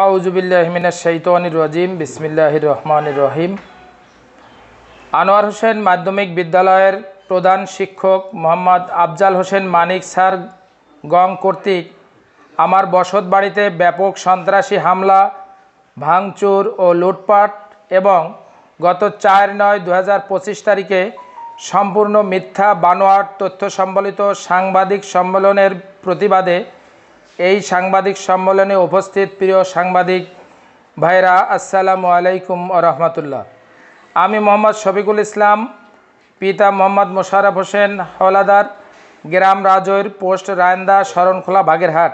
আউজুবিল্লাহমিনা শৈতানির রাজিম, বিসমিল্লাহির রহমানির রহিম। আনোয়ার হোসেন মাধ্যমিক বিদ্যালয়ের প্রধান শিক্ষক মোহাম্মদ আফজাল হোসেন মানিক স্যার গং কর্তৃক আমার বসত বাড়িতে ব্যাপক সন্ত্রাসী হামলা, ভাঙচুর ও লুটপাট এবং গত চার নয় দু তারিখে সম্পূর্ণ মিথ্যা বানোয়াট তথ্য সম্বলিত সাংবাদিক সম্মেলনের প্রতিবাদে এই সাংবাদিক সম্মেলনে উপস্থিত প্রিয় সাংবাদিক ভাইরা, আসসালামু আলাইকুম রহমতুল্লাহ। আমি মোহাম্মদ শফিকুল ইসলাম, পিতা মোহাম্মদ মোশারফ হোসেন হলাদার গ্রাম রাজৈর পোস্ট রায়ন্দা শরণখোলা বাগেরহাট।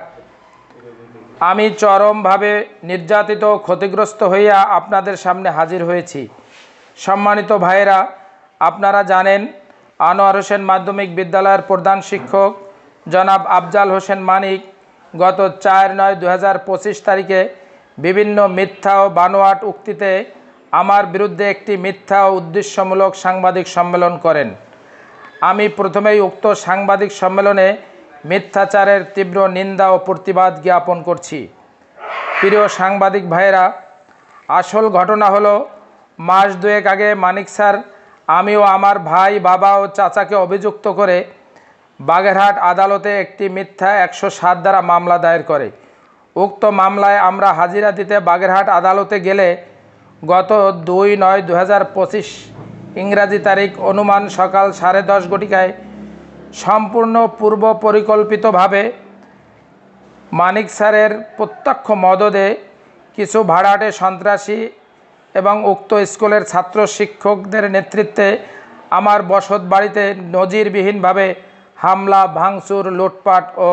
আমি চরমভাবে নির্যাতিত ক্ষতিগ্রস্ত হইয়া আপনাদের সামনে হাজির হয়েছি। সম্মানিত ভাইয়েরা, আপনারা জানেন, আনোয়ার হোসেন মাধ্যমিক বিদ্যালয়ের প্রধান শিক্ষক জনাব আফজাল হোসেন মানিক গত চার নয় দু তারিখে বিভিন্ন মিথ্যা ও বানোয়াট উক্তিতে আমার বিরুদ্ধে একটি মিথ্যা ও উদ্দেশ্যমূলক সাংবাদিক সম্মেলন করেন। আমি প্রথমেই উক্ত সাংবাদিক সম্মেলনে মিথ্যাচারের তীব্র নিন্দা ও প্রতিবাদ জ্ঞাপন করছি। প্রিয় সাংবাদিক ভাইয়েরা, আসল ঘটনা হলো, মাস দুয়েক আগে মানিক স্যার আমি ও আমার ভাই, বাবা ও চাচাকে অভিযুক্ত করে বাগেরহাট আদালতে একটি মিথ্যা একশো সাত দ্বারা মামলা দায়ের করে। উক্ত মামলায় আমরা হাজিরা দিতে বাগেরহাট আদালতে গেলে গত দুই নয় দু ইংরাজি তারিখ অনুমান সকাল সাড়ে দশ ঘটিকায় সম্পূর্ণ পূর্ব পরিকল্পিতভাবে মানিক স্যারের প্রত্যক্ষ মদদে কিছু ভাড়াটে সন্ত্রাসী এবং উক্ত স্কুলের ছাত্র শিক্ষকদের নেতৃত্বে আমার বসত বাড়িতে নজিরবিহীনভাবে হামলা, ভাঙচুর, লুটপাট ও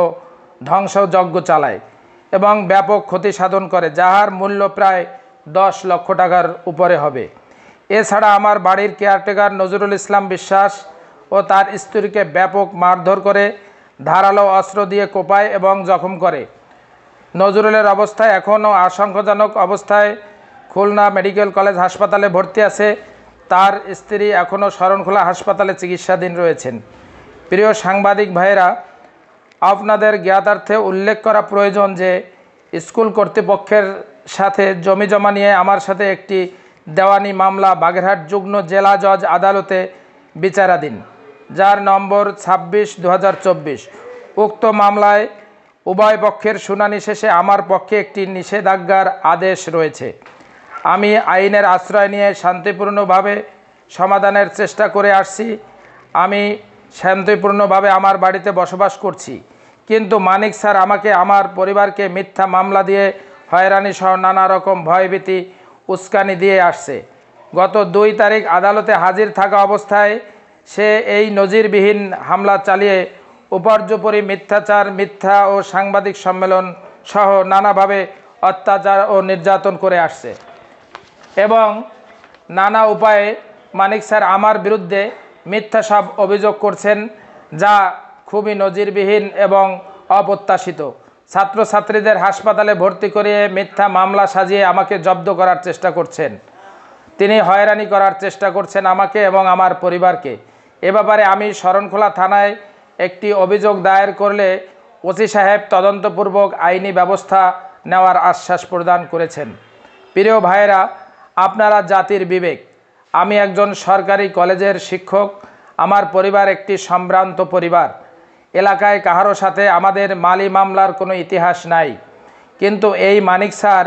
ধ্বংসযজ্ঞ চালায় এবং ব্যাপক ক্ষতি সাধন করে, যাহার মূল্য প্রায় দশ লক্ষ টাকার উপরে হবে। এছাড়া আমার বাড়ির কেয়ারটেকার নজরুল ইসলাম বিশ্বাস ও তার স্ত্রীকে ব্যাপক মারধর করে, ধারালো অস্ত্র দিয়ে কোপায় এবং জখম করে। নজরুলের অবস্থায় এখনও আশঙ্কাজনক অবস্থায়। খুলনা মেডিকেল কলেজ হাসপাতালে ভর্তি আছে। তার স্ত্রী এখনও শরণখোলা হাসপাতালে চিকিৎসাধীন রয়েছেন। প্রিয় সাংবাদিক ভাইয়েরা, আপনাদের জ্ঞাতার্থে উল্লেখ করা প্রয়োজন যে স্কুল কর্তৃপক্ষের সাথে জমি জমা নিয়ে আমার সাথে একটি দেওয়ানি মামলা বাগেরহাট যুগ্ম জেলা জজ আদালতে বিচারাধীন, যার নম্বর ছাব্বিশ দু উক্ত মামলায় উভয় পক্ষের শুনানি শেষে আমার পক্ষে একটি নিষেধাজ্ঞার আদেশ রয়েছে। আমি আইনের আশ্রয় নিয়ে শান্তিপূর্ণভাবে সমাধানের চেষ্টা করে আসছি। আমি শান্তিপূর্ণভাবে আমার বাড়িতে বসবাস করছি। কিন্তু মানিক স্যার আমাকে, আমার পরিবারকে মিথ্যা মামলা দিয়ে হয়রানি সহ নানা রকম ভয়ভীতি, উস্কানি দিয়ে আসছে। গত দুই তারিখ আদালতে হাজির থাকা অবস্থায় সে এই নজিরবিহীন হামলা চালিয়ে উপার্যপরি মিথ্যাচার, মিথ্যা ও সাংবাদিক সম্মেলন সহ নানাভাবে অত্যাচার ও নির্যাতন করে আসছে। এবং নানা উপায়ে মানিক স্যার আমার বিরুদ্ধে মিথ্যা সব অভিযোগ করছেন, যা খুবই নজিরবিহীন এবং অপ্রত্যাশিত। ছাত্রছাত্রীদের হাসপাতালে ভর্তি করিয়ে মিথ্যা মামলা সাজিয়ে আমাকে জব্দ করার চেষ্টা করছেন। তিনি হয়রানি করার চেষ্টা করছেন আমাকে এবং আমার পরিবারকে। এ ব্যাপারে আমি শরণখোলা থানায় একটি অভিযোগ দায়ের করলে ওসি সাহেব তদন্তপূর্বক আইনি ব্যবস্থা নেওয়ার আশ্বাস প্রদান করেছেন। প্রিয় ভাইয়েরা, আপনারা জাতির বিবেক আমি একজন সরকারি কলেজের শিক্ষক, আমার পরিবার একটি সম্ভ্রান্ত পরিবার। এলাকায় কাহারো সাথে আমাদের মালি মামলার কোনো ইতিহাস নাই। কিন্তু এই মানিক স্যার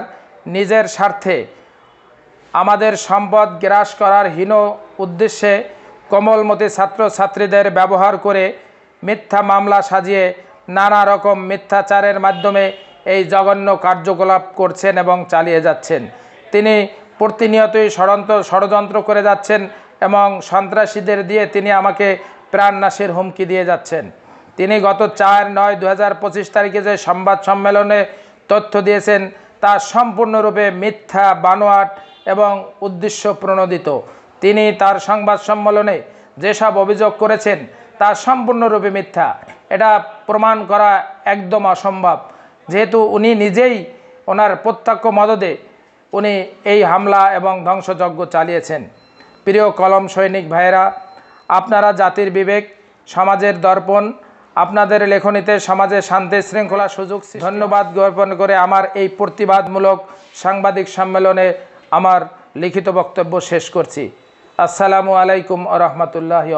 নিজের স্বার্থে আমাদের সম্পদ গ্রাস করার হীন উদ্দেশ্যে কোমলমতি ছাত্রছাত্রীদের ব্যবহার করে মিথ্যা মামলা সাজিয়ে নানা রকম মিথ্যাচারের মাধ্যমে এই জঘন্য কার্যকলাপ করছেন এবং চালিয়ে যাচ্ছেন। তিনি প্রতিনিয়তই ষড়যন্ত্র ষড়যন্ত্র করে যাচ্ছেন এবং সন্ত্রাসীদের দিয়ে তিনি আমাকে প্রাণনাশের হুমকি দিয়ে যাচ্ছেন। তিনি গত চার নয় দু তারিখে যে সংবাদ সম্মেলনে তথ্য দিয়েছেন, তা সম্পূর্ণরূপে মিথ্যা, বানোয়াট এবং উদ্দেশ্য প্রণোদিত তিনি তার সংবাদ সম্মেলনে যেসব অভিযোগ করেছেন, তা সম্পূর্ণরূপে মিথ্যা। এটা প্রমাণ করা একদম অসম্ভব। যেহেতু উনি নিজেই ওনার প্রত্যক্ষ মদদে উনি এই হামলা এবং ধ্বংসযজ্ঞ চালিয়েছেন। প্রিয় কলম সৈনিক ভাইয়েরা, আপনারা জাতির বিবেক, সমাজের দর্পণ, আপনাদের লেখনীতে সমাজে শান্তি শৃঙ্খলা সুযোগ ধন্যবাদ জ্ঞাপন করে আমার এই প্রতিবাদমূলক সাংবাদিক সম্মেলনে আমার লিখিত বক্তব্য শেষ করছি। আসসালামু আলাইকুম আ রহমতুল্লাহি